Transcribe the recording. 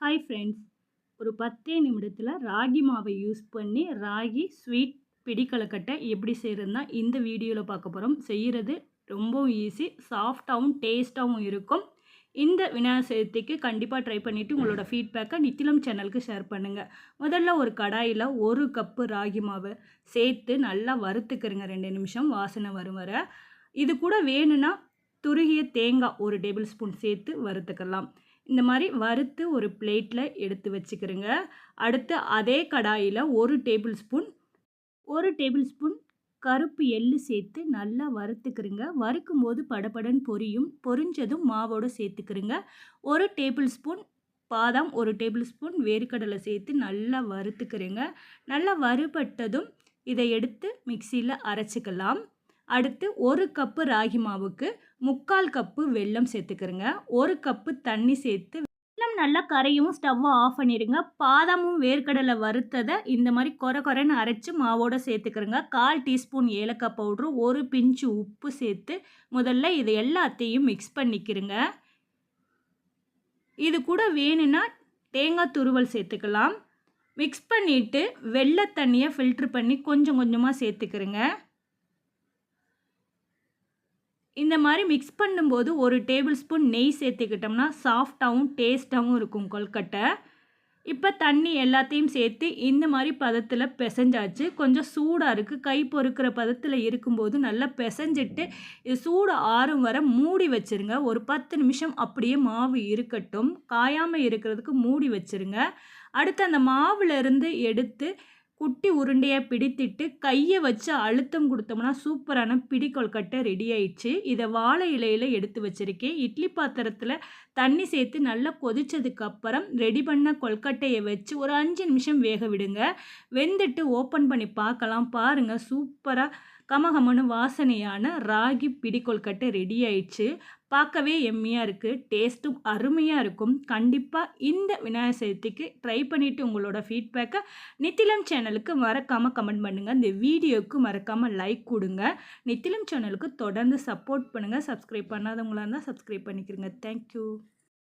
Hi friends ஒரு பத்தே நிமிடத்தில் ராகி மாவை யூஸ் பண்ணி ராகி ஸ்வீட் பிடிக்கலக்கட்டை எப்படி செய்கிறதுனா இந்த வீடியோவில் பார்க்க போகிறோம் செய்கிறது ரொம்பவும் ஈஸி சாஃப்டாகவும் டேஸ்ட்டாகவும் இருக்கும். இந்த விநாயகர் சதுர்த்திக்கு கண்டிப்பாக ட்ரை பண்ணிவிட்டு உங்களோட ஃபீட்பேக்கை நித்திலம் சேனலுக்கு ஷேர் பண்ணுங்கள் முதல்ல ஒரு கடாயில் ஒரு கப்பு ராகி மாவை சேர்த்து நல்லா வறுத்துக்கிறங்க ரெண்டு நிமிஷம் வாசனை வரும் வர. இது கூட வேணும்னா துருகிய தேங்காய் ஒரு டேபிள் ஸ்பூன் சேர்த்து வறுத்துக்கலாம். இந்த மாதிரி வறுத்து ஒரு பிளேட்டில் எடுத்து வச்சுக்கிறோங்க. அடுத்து அதே கடாயில் ஒரு டேபிள் ஸ்பூன் ஒரு டேபிள் ஸ்பூன் கருப்பு எள்ளு சேர்த்து நல்லா வறுத்துக்கிறோங்க. வறுக்கும் போது படபடன் பொரியும். பொரிஞ்சதும் மாவோடு சேர்த்துக்கிறோங்க. ஒரு டேபிள் ஸ்பூன் பாதாம் ஒரு டேபிள் ஸ்பூன் வேர்க்கடலை சேர்த்து நல்லா வறுத்துக்கிறேங்க. நல்லா வறுபட்டதும் இதை எடுத்து மிக்சியில் அரைச்சிக்கலாம். அடுத்து ஒரு கப்பு ராகி மாவுக்கு முக்கால் கப்பு வெல்லம் சேர்த்துக்கிறங்க. ஒரு கப்பு தண்ணி சேர்த்து வெல்லம் நல்லா கரையும் ஸ்டவ்வை ஆஃப் பண்ணிடுங்க. பாதாமும் வேர்க்கடலை வறுத்ததை இந்த மாதிரி குறை குறைன்னு அரைச்சி மாவோடு சேர்த்துக்கிறங்க. கால் டீஸ்பூன் ஏலக்காய் பவுட்ரு ஒரு பிஞ்சு உப்பு சேர்த்து முதல்ல இது எல்லாத்தையும் மிக்ஸ் பண்ணிக்கிறங்க. இது கூட வேணும்னா தேங்காய் துருவல் சேர்த்துக்கலாம். மிக்ஸ் பண்ணிவிட்டு வெள்ளை தண்ணியை ஃபில்ட்ரு பண்ணி கொஞ்சம் கொஞ்சமாக சேர்த்துக்கிறேங்க. இந்த மாதிரி மிக்ஸ் பண்ணும்போது ஒரு டேபிள் ஸ்பூன் நெய் சேர்த்துக்கிட்டோம்னா சாஃப்டாகவும் டேஸ்ட்டாகவும் இருக்கும் கொல்கட்டை. இப்போ தண்ணி எல்லாத்தையும் சேர்த்து இந்த மாதிரி பதத்தில் பிசைஞ்சாச்சு. கொஞ்சம் சூடாக இருக்குது கை பொறுக்கிற பதத்தில் இருக்கும்போது நல்லா பிசைஞ்சிட்டு இது சூடு ஆறும் வர மூடி வச்சுருங்க. ஒரு பத்து நிமிஷம் அப்படியே மாவு இருக்கட்டும். காயாமல் இருக்கிறதுக்கு மூடி வச்சுருங்க. அடுத்து அந்த மாவுலேருந்து எடுத்து குட்டி உருண்டையாக பிடித்திட்டு கையை வச்சு அழுத்தம் கொடுத்தோம்னா சூப்பரான பிடி கொல்கட்டை ரெடி ஆயிடுச்சு. இதை வாழை இலையில் எடுத்து வச்சுருக்கேன். இட்லி பாத்திரத்தில் தண்ணி சேர்த்து நல்லா கொதித்ததுக்கப்புறம் ரெடி பண்ண கொல்கட்டையை வச்சு ஒரு அஞ்சு நிமிஷம் வேக விடுங்க. வெந்துட்டு ஓப்பன் பண்ணி பார்க்கலாம். பாருங்கள் சூப்பராக கமகமனு வாசனையான ராகி பிடி கொல்கட்டை ரெடி ஆயிடுச்சு. பார்க்கவே எம்மியாக இருக்குது டேஸ்ட்டும் அருமையாக இருக்கும். கண்டிப்பாக இந்த விநாயகர் சதுர்த்திக்கு ட்ரை பண்ணிவிட்டு உங்களோட ஃபீட்பேக்கை நித்திலம் சேனலுக்கு மறக்காமல் கமெண்ட் பண்ணுங்கள் இந்த வீடியோவுக்கு மறக்காமல் லைக் கொடுங்க. நித்திலம் சேனலுக்கு தொடர்ந்து சப்போர்ட் பண்ணுங்கள் சப்ஸ்கிரைப் பண்ணாதவங்களாக இருந்தால் சப்ஸ்கிரைப் பண்ணிக்கிறங்க தேங்க்யூ